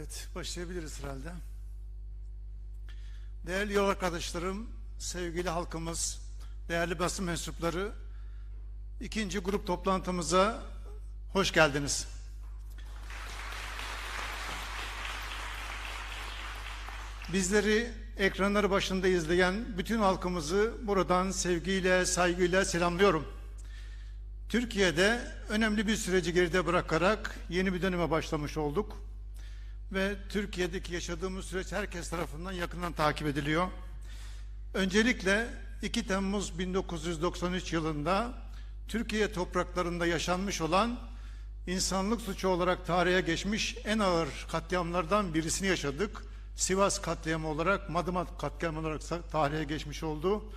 Evet, başlayabiliriz herhalde. Değerli yol arkadaşlarım, sevgili halkımız, değerli basın mensupları, ikinci grup toplantımıza hoş geldiniz. Bizleri ekranları başında izleyen bütün halkımızı buradan sevgiyle, saygıyla selamlıyorum. Türkiye'de önemli bir süreci geride bırakarak yeni bir döneme başlamış olduk. Ve Türkiye'deki yaşadığımız süreç herkes tarafından yakından takip ediliyor. Öncelikle 2 Temmuz 1993 yılında Türkiye topraklarında yaşanmış olan insanlık suçu olarak tarihe geçmiş en ağır katliamlardan birisini yaşadık. Sivas katliamı olarak, Madımak katliamı olarak tarihe geçmiş oldu.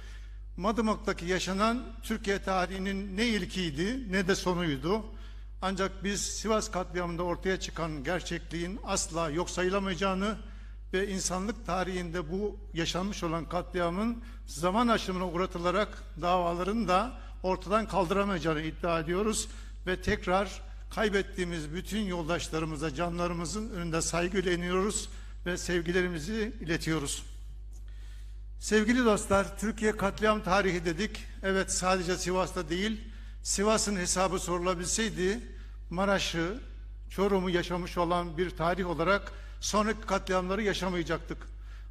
Madımak'taki yaşanan Türkiye tarihinin ne ilkiydi ne de sonuydu. Ancak biz Sivas katliamında ortaya çıkan gerçekliğin asla yok sayılamayacağını ve insanlık tarihinde bu yaşanmış olan katliamın zaman aşımına uğratılarak davaların da ortadan kaldıramayacağını iddia ediyoruz ve tekrar kaybettiğimiz bütün yoldaşlarımıza canlarımızın önünde saygıyla ve sevgilerimizi iletiyoruz. Sevgili dostlar, Türkiye katliam tarihi dedik. Evet sadece Sivas'ta değil, Sivas'ın hesabı sorulabilseydi Maraş'ı, Çorum'u yaşamış olan bir tarih olarak sonraki katliamları yaşamayacaktık.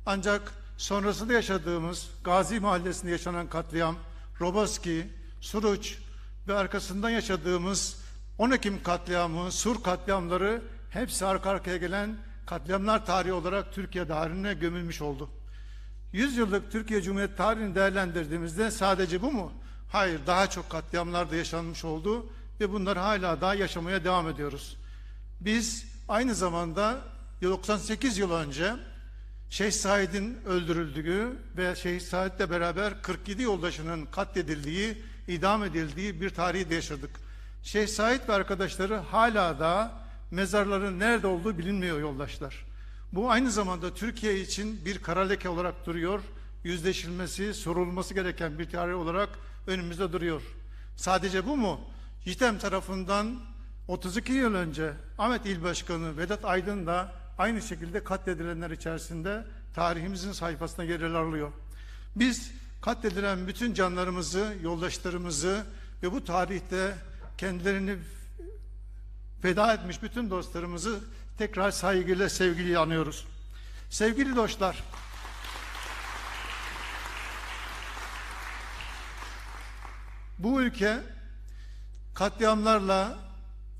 Ancak sonrasında yaşadığımız Gazi Mahallesi'nde yaşanan katliam, Roboski, Suruç ve arkasından yaşadığımız 10 Ekim katliamı, Sur katliamları hepsi arka arkaya gelen katliamlar tarihi olarak Türkiye tarihine gömülmüş oldu. 100 yıllık Türkiye Cumhuriyeti tarihini değerlendirdiğimizde sadece bu mu? Hayır, daha çok katliamlar da yaşanmış oldu ve bunlar hala daha yaşamaya devam ediyoruz. Biz aynı zamanda 98 yıl önce Şeyh Said'in öldürüldüğü ve Şeyh Said'le beraber 47 yoldaşının katledildiği, idam edildiği bir tarihi de yaşadık. Şeyh Said ve arkadaşları hala da mezarların nerede olduğu bilinmiyor yoldaşlar. Bu aynı zamanda Türkiye için bir kara leke olarak duruyor. Yüzleşilmesi, sorulması gereken bir tarih olarak önümüzde duruyor. Sadece bu mu? JITEM tarafından 32 yıl önce Ahmet İl Başkanı Vedat Aydın da aynı şekilde katledilenler içerisinde tarihimizin sayfasına yer alıyor. Biz katledilen bütün canlarımızı, yoldaşlarımızı ve bu tarihte kendilerini feda etmiş bütün dostlarımızı tekrar saygıyla, sevgiyle anıyoruz. Sevgili dostlar, bu ülke katliamlarla,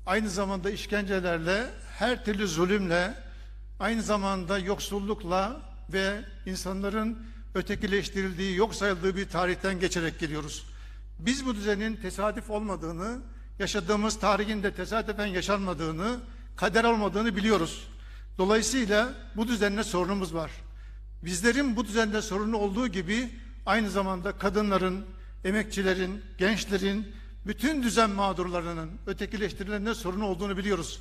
aynı zamanda işkencelerle, her türlü zulümle, aynı zamanda yoksullukla ve insanların ötekileştirildiği, yok sayıldığı bir tarihten geçerek geliyoruz. Biz bu düzenin tesadüf olmadığını, yaşadığımız tarihin de tesadüfen yaşanmadığını, kader olmadığını biliyoruz. Dolayısıyla bu düzenle sorunumuz var. Bizlerin bu düzenle sorunu olduğu gibi aynı zamanda kadınların, emekçilerin, gençlerin, bütün düzen mağdurlarının, ötekileştirilenle sorunu olduğunu biliyoruz.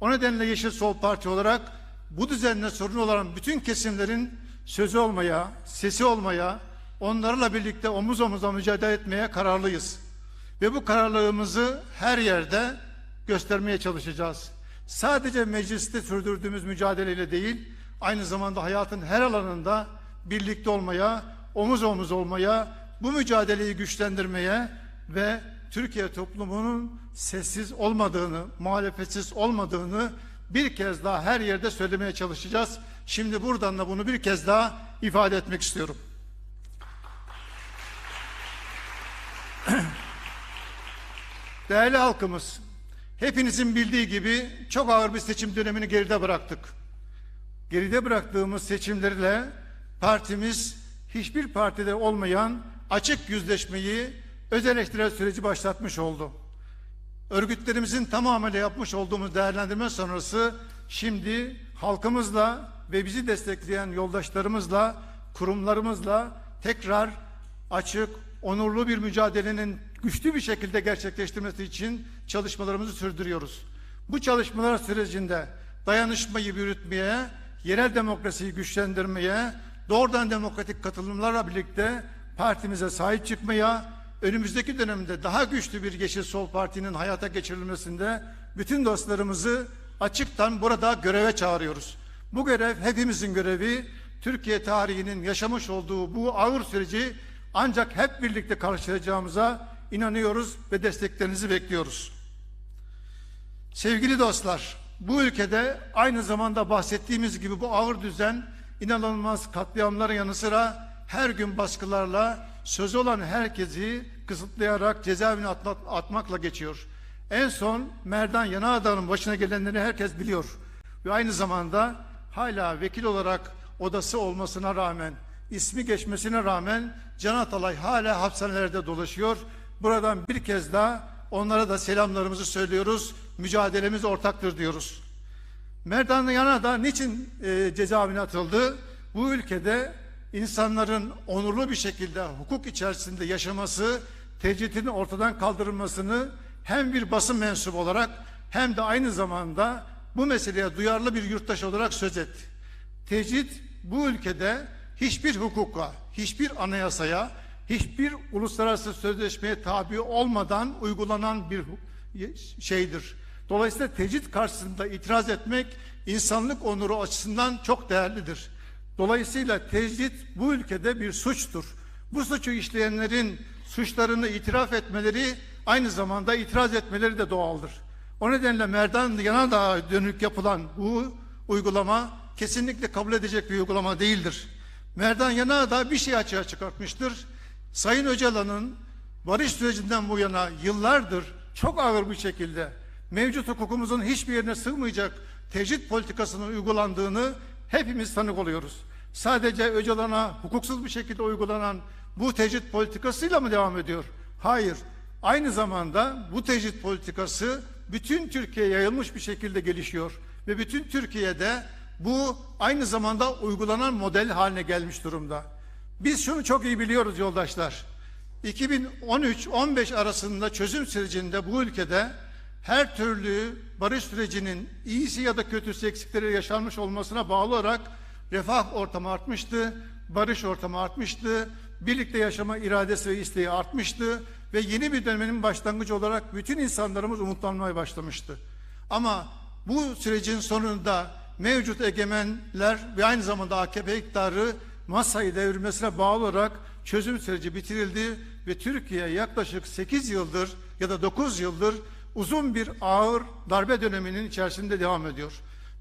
O nedenle Yeşil Sol Parti olarak bu düzenle sorun olan bütün kesimlerin sözü olmaya, sesi olmaya, onlarla birlikte omuz omuza mücadele etmeye kararlıyız. Ve bu kararlılığımızı her yerde göstermeye çalışacağız. Sadece mecliste sürdürdüğümüz mücadeleyle değil, aynı zamanda hayatın her alanında birlikte olmaya, omuz omuz olmaya, bu mücadeleyi güçlendirmeye ve Türkiye toplumunun sessiz olmadığını, muhalefetsiz olmadığını bir kez daha her yerde söylemeye çalışacağız. Şimdi buradan da bunu bir kez daha ifade etmek istiyorum. Değerli halkımız, hepinizin bildiği gibi çok ağır bir seçim dönemini geride bıraktık. Geride bıraktığımız seçimlerle partimiz hiçbir partide olmayan açık yüzleşmeyi öz eleştirel süreci başlatmış oldu. Örgütlerimizin tamamıyla yapmış olduğumuz değerlendirme sonrası şimdi halkımızla ve bizi destekleyen yoldaşlarımızla, kurumlarımızla tekrar açık, onurlu bir mücadelenin güçlü bir şekilde gerçekleştirmesi için çalışmalarımızı sürdürüyoruz. Bu çalışmalar sürecinde dayanışmayı yürütmeye, yerel demokrasiyi güçlendirmeye, doğrudan demokratik katılımlarla birlikte partimize sahip çıkmaya, önümüzdeki dönemde daha güçlü bir Yeşil Sol Parti'nin hayata geçirilmesinde bütün dostlarımızı açıktan burada göreve çağırıyoruz. Bu görev hepimizin görevi. Türkiye tarihinin yaşamış olduğu bu ağır süreci ancak hep birlikte karşılayacağımıza inanıyoruz ve desteklerinizi bekliyoruz. Sevgili dostlar, bu ülkede aynı zamanda bahsettiğimiz gibi bu ağır düzen inanılmaz katliamların yanı sıra her gün baskılarla sözü olan herkesi kısıtlayarak cezaevine atmak, atmakla geçiyor. En son Merdan Yanardağ'ın başına gelenleri herkes biliyor. Ve aynı zamanda hala vekil olarak odası olmasına rağmen, ismi geçmesine rağmen Can Atalay hala hapishanelerde dolaşıyor. Buradan bir kez daha onlara da selamlarımızı söylüyoruz. Mücadelemiz ortaktır diyoruz. Merdan Yanardağ niçin e, cezaevine atıldı? Bu ülkede insanların onurlu bir şekilde hukuk içerisinde yaşaması, tecridin ortadan kaldırılmasını hem bir basın mensubu olarak hem de aynı zamanda bu meseleye duyarlı bir yurttaş olarak söz etti. Tecrit bu ülkede hiçbir hukuka, hiçbir anayasaya, hiçbir uluslararası sözleşmeye tabi olmadan uygulanan bir şeydir. Dolayısıyla tecrit karşısında itiraz etmek insanlık onuru açısından çok değerlidir. Dolayısıyla tecrit bu ülkede bir suçtur. Bu suçu işleyenlerin suçlarını itiraf etmeleri aynı zamanda itiraz etmeleri de doğaldır. O nedenle Merdan Yanardağ'a dönük yapılan bu uygulama kesinlikle kabul edecek bir uygulama değildir. Merdan Yanardağ bir şey açığa çıkartmıştır. Sayın Öcalan'ın barış sürecinden bu yana yıllardır çok ağır bir şekilde mevcut hukukumuzun hiçbir yerine sığmayacak tecrit politikasının uygulandığını hepimiz tanık oluyoruz. Sadece Öcalan'a hukuksuz bir şekilde uygulanan bu tecrit politikasıyla mı devam ediyor? Hayır. Aynı zamanda bu tecrit politikası bütün Türkiye'ye yayılmış bir şekilde gelişiyor ve bütün Türkiye'de bu aynı zamanda uygulanan model haline gelmiş durumda. Biz şunu çok iyi biliyoruz yoldaşlar. 2013-15 arasında çözüm sürecinde bu ülkede her türlü barış sürecinin iyisi ya da kötüsü eksikleri yaşanmış olmasına bağlı olarak refah ortamı artmıştı, barış ortamı artmıştı, birlikte yaşama iradesi ve isteği artmıştı ve yeni bir dönemin başlangıcı olarak bütün insanlarımız umutlanmaya başlamıştı. Ama bu sürecin sonunda mevcut egemenler ve aynı zamanda AKP iktidarı masayı devirmesine bağlı olarak çözüm süreci bitirildi ve Türkiye yaklaşık 8 yıldır ya da 9 yıldır uzun bir ağır darbe döneminin içerisinde devam ediyor.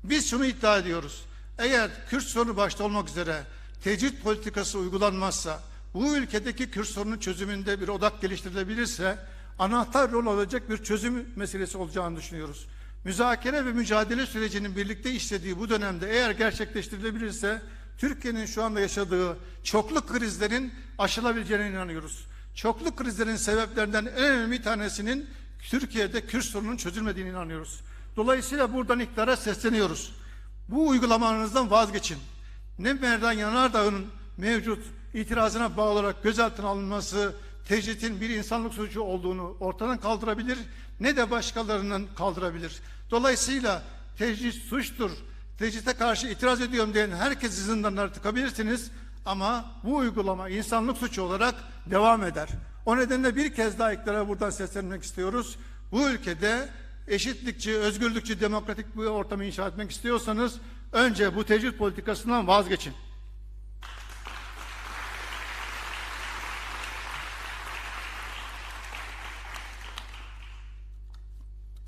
Biz şunu iddia ediyoruz. Eğer Kürt sorunu başta olmak üzere tecrit politikası uygulanmazsa, bu ülkedeki Kürt sorunun çözümünde bir odak geliştirilebilirse anahtar rol alacak bir çözüm meselesi olacağını düşünüyoruz. Müzakere ve mücadele sürecinin birlikte işlediği bu dönemde eğer gerçekleştirilebilirse Türkiye'nin şu anda yaşadığı çoklu krizlerin aşılabileceğine inanıyoruz. Çoklu krizlerin sebeplerinden en önemli tanesinin Türkiye'de Kürt sorunun çözülmediğine inanıyoruz. Dolayısıyla buradan iktidara sesleniyoruz. Bu uygulamanızdan vazgeçin. Ne Merdan Yanardağ'ın mevcut itirazına bağlı olarak gözaltına alınması tecritin bir insanlık suçu olduğunu ortadan kaldırabilir ne de başkalarının kaldırabilir. Dolayısıyla tecrit suçtur. Tecrite karşı itiraz ediyorum diyen herkesi zindanlara tıkabilirsiniz ama bu uygulama insanlık suçu olarak devam eder. O nedenle bir kez daha iktidara buradan seslenmek istiyoruz. Bu ülkede eşitlikçi, özgürlükçü, demokratik bir ortamı inşa etmek istiyorsanız önce bu tecrit politikasından vazgeçin.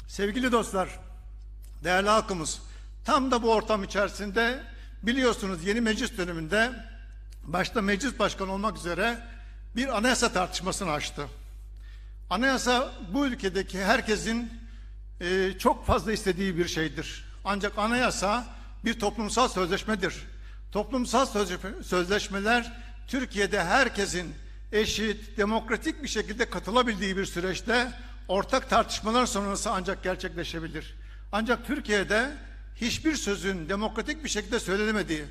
Sevgili dostlar, değerli halkımız, tam da bu ortam içerisinde biliyorsunuz yeni meclis döneminde başta meclis başkanı olmak üzere bir anayasa tartışmasını açtı. Anayasa bu ülkedeki herkesin e, çok fazla istediği bir şeydir. Ancak anayasa bir toplumsal sözleşmedir. Toplumsal sözleşme- sözleşmeler Türkiye'de herkesin eşit, demokratik bir şekilde katılabildiği bir süreçte ortak tartışmalar sonrası ancak gerçekleşebilir. Ancak Türkiye'de hiçbir sözün demokratik bir şekilde söylenemediği,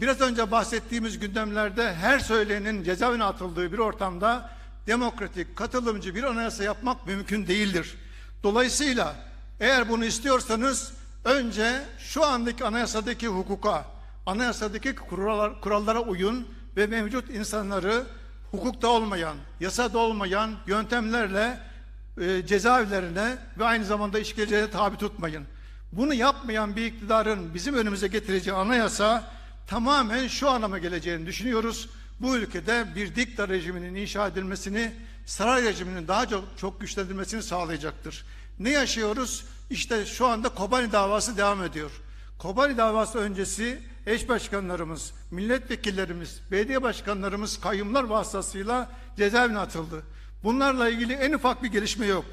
biraz önce bahsettiğimiz gündemlerde her söyleyenin cezaevine atıldığı bir ortamda demokratik, katılımcı bir anayasa yapmak mümkün değildir. Dolayısıyla eğer bunu istiyorsanız önce şu andaki anayasadaki hukuka, anayasadaki kurallar, kurallara uyun ve mevcut insanları hukukta olmayan, yasada olmayan yöntemlerle e, cezaevlerine ve aynı zamanda işkenceye tabi tutmayın. Bunu yapmayan bir iktidarın bizim önümüze getireceği anayasa tamamen şu anlama geleceğini düşünüyoruz. Bu ülkede bir dikta rejiminin inşa edilmesini, saray rejiminin daha çok, çok güçlendirilmesini sağlayacaktır. Ne yaşıyoruz? İşte şu anda Kobani davası devam ediyor. Kobani davası öncesi eş başkanlarımız, milletvekillerimiz, belediye başkanlarımız kayyumlar vasıtasıyla cezaevine atıldı. Bunlarla ilgili en ufak bir gelişme yok.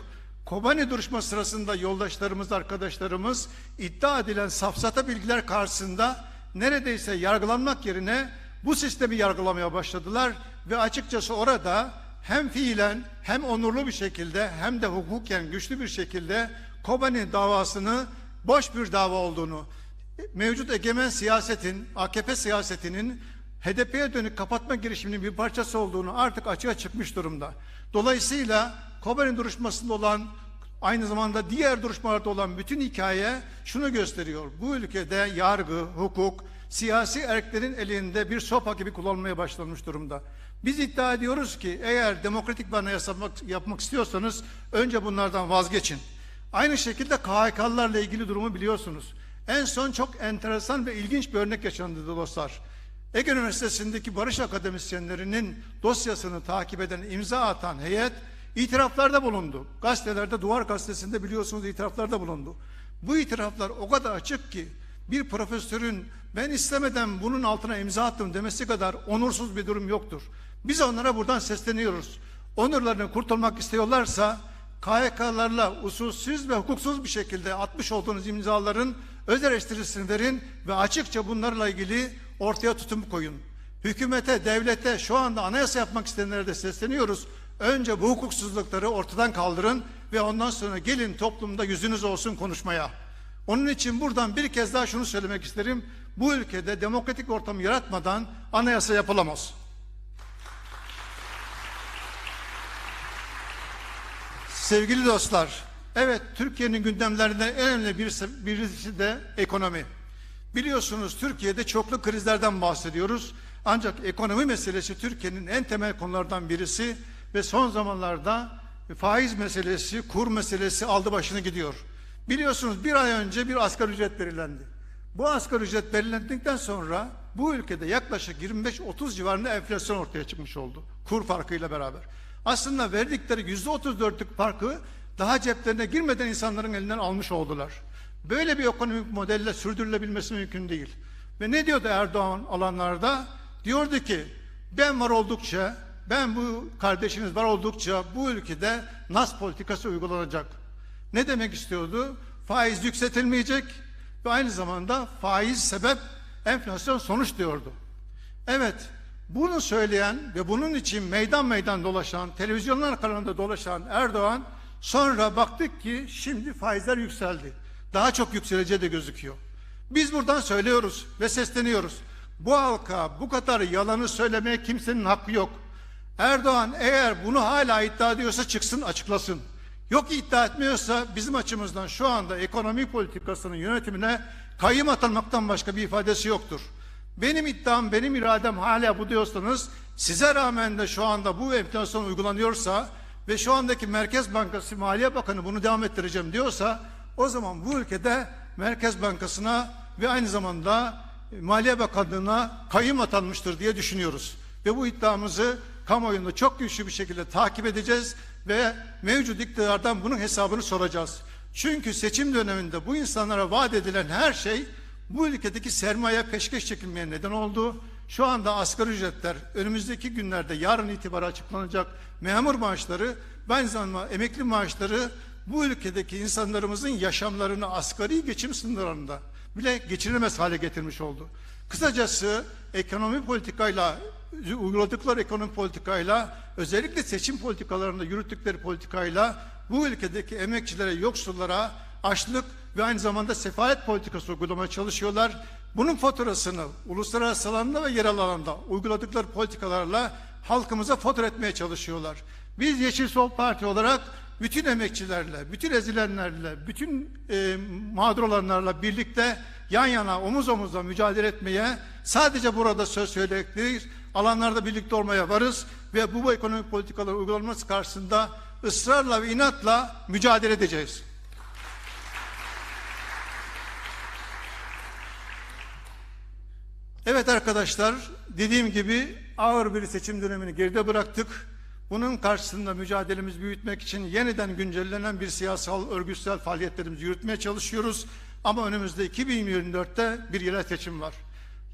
Kobani duruşma sırasında yoldaşlarımız, arkadaşlarımız iddia edilen safsata bilgiler karşısında neredeyse yargılanmak yerine bu sistemi yargılamaya başladılar ve açıkçası orada hem fiilen hem onurlu bir şekilde hem de hukuken güçlü bir şekilde Kobani davasını boş bir dava olduğunu, mevcut egemen siyasetin, AKP siyasetinin HDP'ye dönük kapatma girişiminin bir parçası olduğunu artık açığa çıkmış durumda. Dolayısıyla Kobani duruşmasında olan aynı zamanda diğer duruşmalarda olan bütün hikaye şunu gösteriyor. Bu ülkede yargı, hukuk, siyasi erklerin elinde bir sopa gibi kullanılmaya başlanmış durumda. Biz iddia ediyoruz ki eğer demokratik bir anayasa yapmak, yapmak istiyorsanız önce bunlardan vazgeçin. Aynı şekilde KHK'larla ilgili durumu biliyorsunuz. En son çok enteresan ve ilginç bir örnek yaşandı dostlar. Ege Üniversitesi'ndeki barış akademisyenlerinin dosyasını takip eden, imza atan heyet itiraflarda bulundu. Gazetelerde, Duvar Gazetesi'nde biliyorsunuz itiraflarda bulundu. Bu itiraflar o kadar açık ki bir profesörün ben istemeden bunun altına imza attım demesi kadar onursuz bir durum yoktur. Biz onlara buradan sesleniyoruz. Onurlarını kurtulmak istiyorlarsa KHK'larla usulsüz ve hukuksuz bir şekilde atmış olduğunuz imzaların öz eleştirisini verin ve açıkça bunlarla ilgili ortaya tutum koyun. Hükümete, devlete şu anda anayasa yapmak isteyenlere de sesleniyoruz. Önce bu hukuksuzlukları ortadan kaldırın ve ondan sonra gelin toplumda yüzünüz olsun konuşmaya. Onun için buradan bir kez daha şunu söylemek isterim. Bu ülkede demokratik ortamı yaratmadan anayasa yapılamaz. Sevgili dostlar, evet Türkiye'nin gündemlerinden en önemli birisi, de ekonomi. Biliyorsunuz Türkiye'de çoklu krizlerden bahsediyoruz. Ancak ekonomi meselesi Türkiye'nin en temel konulardan birisi ve son zamanlarda faiz meselesi, kur meselesi aldı başını gidiyor. Biliyorsunuz bir ay önce bir asgari ücret belirlendi. Bu asgari ücret belirlendikten sonra bu ülkede yaklaşık 25-30 civarında enflasyon ortaya çıkmış oldu. Kur farkıyla beraber. Aslında verdikleri %34'lük farkı daha ceplerine girmeden insanların elinden almış oldular. Böyle bir ekonomik modelle sürdürülebilmesi mümkün değil. Ve ne diyordu Erdoğan alanlarda? Diyordu ki ben var oldukça, ben bu kardeşiniz var oldukça bu ülkede nas politikası uygulanacak. Ne demek istiyordu? Faiz yükseltilmeyecek ve aynı zamanda faiz sebep enflasyon sonuç diyordu. Evet, bunu söyleyen ve bunun için meydan meydan dolaşan, televizyonlar kanalında dolaşan Erdoğan sonra baktık ki şimdi faizler yükseldi. Daha çok yükseleceği de gözüküyor. Biz buradan söylüyoruz ve sesleniyoruz. Bu halka bu kadar yalanı söylemeye kimsenin hakkı yok. Erdoğan eğer bunu hala iddia ediyorsa çıksın açıklasın. Yok iddia etmiyorsa bizim açımızdan şu anda ekonomi politikasının yönetimine kayyım atılmaktan başka bir ifadesi yoktur. Benim iddiam, benim iradem hala bu diyorsanız size rağmen de şu anda bu enflasyon uygulanıyorsa ve şu andaki Merkez Bankası Maliye Bakanı bunu devam ettireceğim diyorsa o zaman bu ülkede Merkez Bankası'na ve aynı zamanda Maliye Bakanlığı'na kayyım atanmıştır diye düşünüyoruz. Ve bu iddiamızı kamuoyunda çok güçlü bir şekilde takip edeceğiz ve mevcut iktidardan bunun hesabını soracağız. Çünkü seçim döneminde bu insanlara vaat edilen her şey bu ülkedeki sermaye peşkeş çekilmeye neden oldu. Şu anda asgari ücretler önümüzdeki günlerde yarın itibariyle açıklanacak memur maaşları aynı zamanda emekli maaşları bu ülkedeki insanlarımızın yaşamlarını asgari geçim sınırlarında bile geçirilemez hale getirmiş oldu. Kısacası ekonomi politikayla uyguladıkları ekonomi politikayla özellikle seçim politikalarında yürüttükleri politikayla bu ülkedeki emekçilere, yoksullara açlık ve aynı zamanda sefalet politikası uygulamaya çalışıyorlar. Bunun faturasını uluslararası alanda ve yerel alanda uyguladıkları politikalarla halkımıza fatura etmeye çalışıyorlar. Biz Yeşil Sol Parti olarak bütün emekçilerle, bütün ezilenlerle, bütün e, mağdur olanlarla birlikte yan yana omuz omuza mücadele etmeye sadece burada söz söyleyerek değil, alanlarda birlikte olmaya varız ve bu, bu ekonomik politikaların uygulanması karşısında ısrarla ve inatla mücadele edeceğiz. Evet arkadaşlar, dediğim gibi ağır bir seçim dönemini geride bıraktık. Bunun karşısında mücadelemizi büyütmek için yeniden güncellenen bir siyasal örgütsel faaliyetlerimizi yürütmeye çalışıyoruz. Ama önümüzde 2024'te bir yerel seçim var.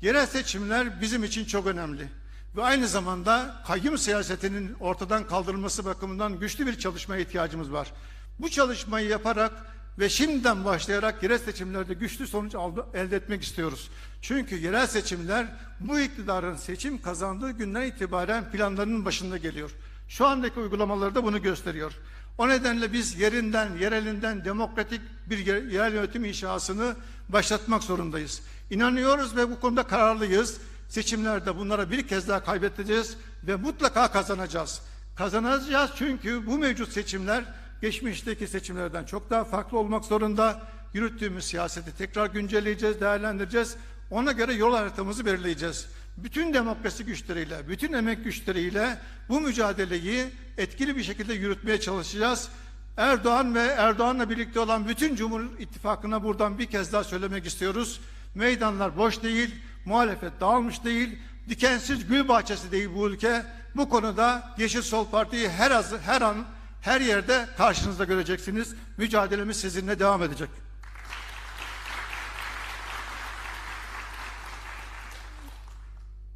Yerel seçimler bizim için çok önemli. Ve aynı zamanda kayyum siyasetinin ortadan kaldırılması bakımından güçlü bir çalışmaya ihtiyacımız var. Bu çalışmayı yaparak ve şimdiden başlayarak yerel seçimlerde güçlü sonuç elde etmek istiyoruz. Çünkü yerel seçimler bu iktidarın seçim kazandığı günden itibaren planlarının başında geliyor. Şu andaki uygulamaları da bunu gösteriyor. O nedenle biz yerinden, yerelinden demokratik bir yer- yerel yönetim inşasını başlatmak zorundayız. İnanıyoruz ve bu konuda kararlıyız. Seçimlerde bunlara bir kez daha kaybedeceğiz ve mutlaka kazanacağız. Kazanacağız çünkü bu mevcut seçimler geçmişteki seçimlerden çok daha farklı olmak zorunda. Yürüttüğümüz siyaseti tekrar güncelleyeceğiz, değerlendireceğiz. Ona göre yol haritamızı belirleyeceğiz. Bütün demokrasi güçleriyle, bütün emek güçleriyle bu mücadeleyi etkili bir şekilde yürütmeye çalışacağız. Erdoğan ve Erdoğan'la birlikte olan bütün Cumhur İttifakı'na buradan bir kez daha söylemek istiyoruz. Meydanlar boş değil, muhalefet dağılmış değil, dikensiz gül bahçesi değil bu ülke. Bu konuda Yeşil Sol Parti'yi her, az, her an, her yerde karşınızda göreceksiniz. Mücadelemiz sizinle devam edecek.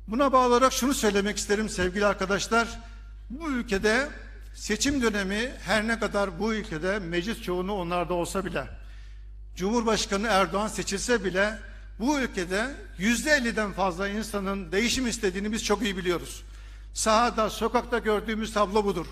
Buna bağlı olarak şunu söylemek isterim sevgili arkadaşlar. Bu ülkede seçim dönemi her ne kadar bu ülkede meclis çoğunluğu onlarda olsa bile, Cumhurbaşkanı Erdoğan seçilse bile bu ülkede yüzde elliden fazla insanın değişim istediğini biz çok iyi biliyoruz. Sahada, sokakta gördüğümüz tablo budur.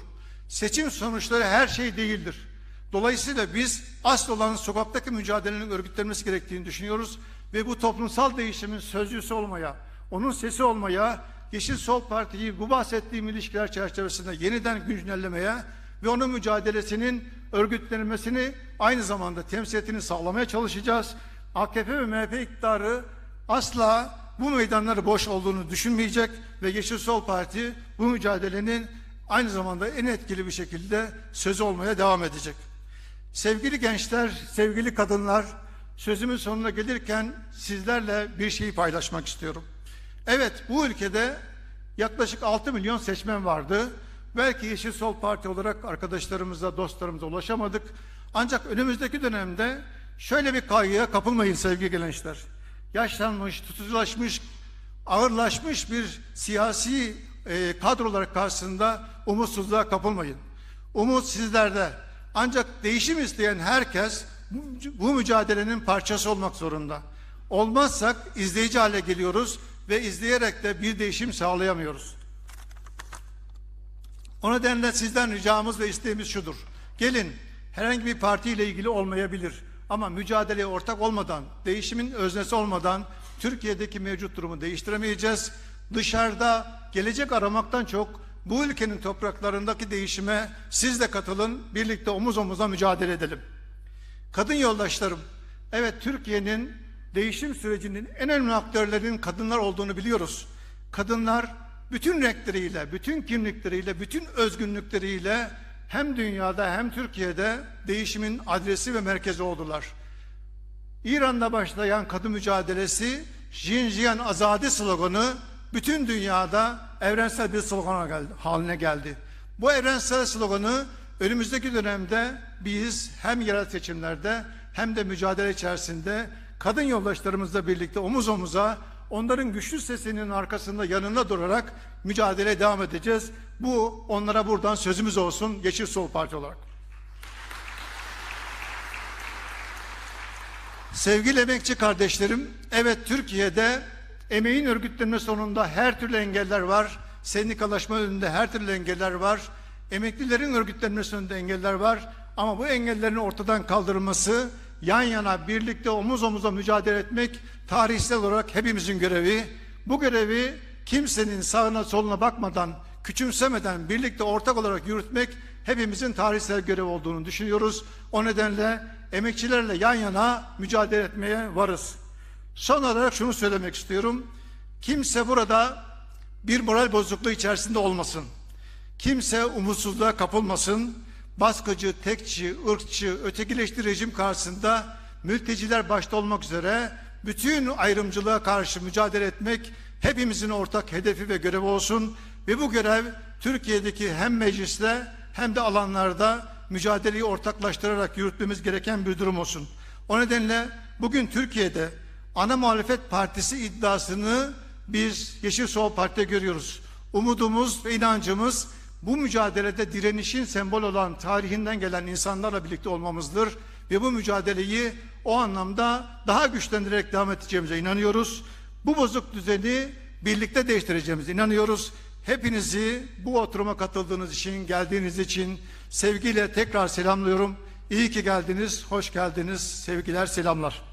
Seçim sonuçları her şey değildir. Dolayısıyla biz asıl olan sokaktaki mücadelenin örgütlenmesi gerektiğini düşünüyoruz ve bu toplumsal değişimin sözcüsü olmaya, onun sesi olmaya, Yeşil Sol Parti'yi bu bahsettiğim ilişkiler çerçevesinde yeniden güncellemeye ve onun mücadelesinin örgütlenmesini aynı zamanda temsiliyetini sağlamaya çalışacağız. AKP ve MHP iktidarı asla bu meydanları boş olduğunu düşünmeyecek ve Yeşil Sol Parti bu mücadelenin aynı zamanda en etkili bir şekilde sözü olmaya devam edecek. Sevgili gençler, sevgili kadınlar, sözümün sonuna gelirken sizlerle bir şeyi paylaşmak istiyorum. Evet, bu ülkede yaklaşık 6 milyon seçmen vardı. Belki Yeşil Sol Parti olarak arkadaşlarımıza, dostlarımıza ulaşamadık. Ancak önümüzdeki dönemde şöyle bir kaygıya kapılmayın sevgili gençler. Yaşlanmış, tutuculaşmış, ağırlaşmış bir siyasi e, kadrolar karşısında umutsuzluğa kapılmayın. Umut sizlerde. Ancak değişim isteyen herkes bu, mücadelenin parçası olmak zorunda. Olmazsak izleyici hale geliyoruz ve izleyerek de bir değişim sağlayamıyoruz. O nedenle sizden ricamız ve isteğimiz şudur. Gelin herhangi bir partiyle ilgili olmayabilir ama mücadeleye ortak olmadan, değişimin öznesi olmadan Türkiye'deki mevcut durumu değiştiremeyeceğiz. Dışarıda gelecek aramaktan çok bu ülkenin topraklarındaki değişime siz de katılın, birlikte omuz omuza mücadele edelim. Kadın yoldaşlarım, evet Türkiye'nin değişim sürecinin en önemli aktörlerinin kadınlar olduğunu biliyoruz. Kadınlar bütün renkleriyle, bütün kimlikleriyle, bütün özgünlükleriyle hem dünyada hem Türkiye'de değişimin adresi ve merkezi oldular. İran'da başlayan kadın mücadelesi Jinjiyan Azadi sloganı bütün dünyada evrensel bir slogan haline geldi. Bu evrensel sloganı önümüzdeki dönemde biz hem yerel seçimlerde hem de mücadele içerisinde kadın yoldaşlarımızla birlikte omuz omuza onların güçlü sesinin arkasında yanında durarak mücadeleye devam edeceğiz. Bu onlara buradan sözümüz olsun Yeşil Sol Parti olarak. Sevgili emekçi kardeşlerim, evet Türkiye'de emeğin örgütlenme sonunda her türlü engeller var. Sendikalaşma önünde her türlü engeller var. Emeklilerin örgütlenmesi önünde engeller var. Ama bu engellerin ortadan kaldırılması, yan yana birlikte omuz omuza mücadele etmek tarihsel olarak hepimizin görevi. Bu görevi kimsenin sağına soluna bakmadan, küçümsemeden birlikte ortak olarak yürütmek hepimizin tarihsel görevi olduğunu düşünüyoruz. O nedenle emekçilerle yan yana mücadele etmeye varız. Son olarak şunu söylemek istiyorum. Kimse burada bir moral bozukluğu içerisinde olmasın. Kimse umutsuzluğa kapılmasın. Baskıcı, tekçi, ırkçı, ötekileştirici rejim karşısında mülteciler başta olmak üzere bütün ayrımcılığa karşı mücadele etmek hepimizin ortak hedefi ve görevi olsun ve bu görev Türkiye'deki hem mecliste hem de alanlarda mücadeleyi ortaklaştırarak yürütmemiz gereken bir durum olsun. O nedenle bugün Türkiye'de ana muhalefet partisi iddiasını biz Yeşil Sol Parti'de görüyoruz. Umudumuz ve inancımız bu mücadelede direnişin sembol olan tarihinden gelen insanlarla birlikte olmamızdır ve bu mücadeleyi o anlamda daha güçlendirerek devam edeceğimize inanıyoruz. Bu bozuk düzeni birlikte değiştireceğimize inanıyoruz. Hepinizi bu oturuma katıldığınız için, geldiğiniz için sevgiyle tekrar selamlıyorum. İyi ki geldiniz, hoş geldiniz. Sevgiler, selamlar.